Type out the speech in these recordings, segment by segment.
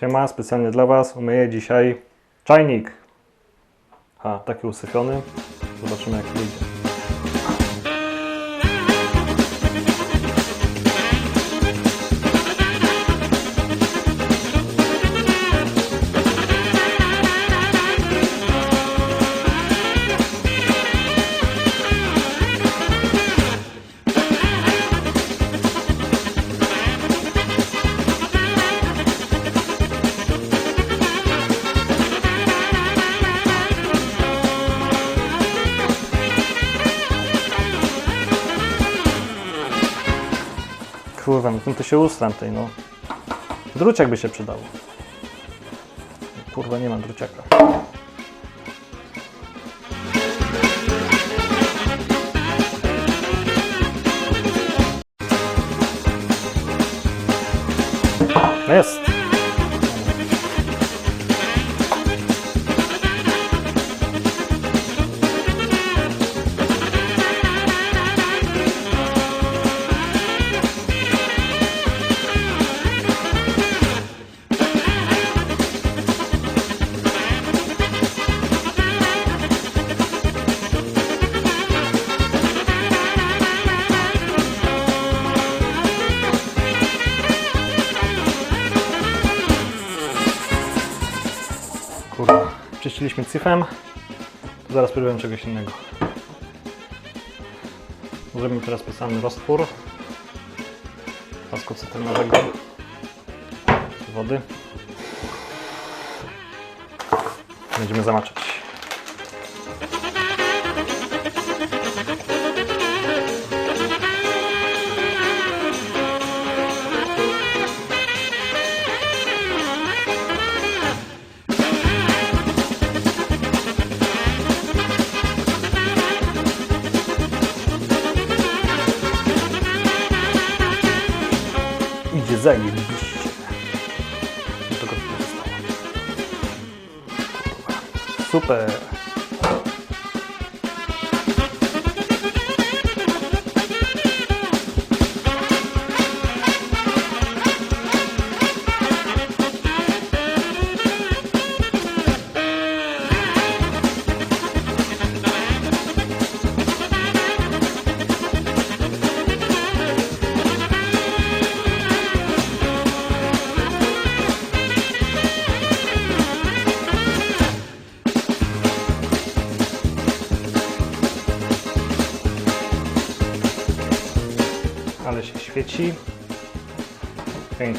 Siema, specjalnie dla Was umyję dzisiaj czajnik. A, taki usypiony. Zobaczymy jak wyjdzie. Kurwa, no to się ustram tej, no. Druciak by się przydał. Kurwa, nie mam druciaka. Jest. Kurwa. Czyściliśmy cyfem. To zaraz próbujemy czegoś innego. Zrobimy teraz specjalny roztwór. Pasku cytrynowego. Wody. Będziemy zamaczać. Idzie zajebiście. Zostało. Super. Alex Chiquetti. Tem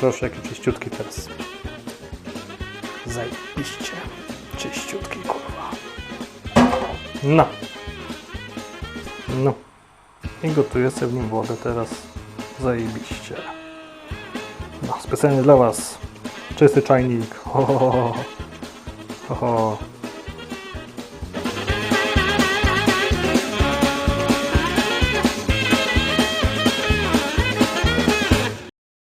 Proszę, jaki czyściutki teraz. Zajebiście. Czyściutki, kurwa. No. No. I gotuję sobie w nim wodę teraz. Zajebiście. No, specjalnie dla Was. Czysty czajnik. Ho, ho, ho. ho, ho.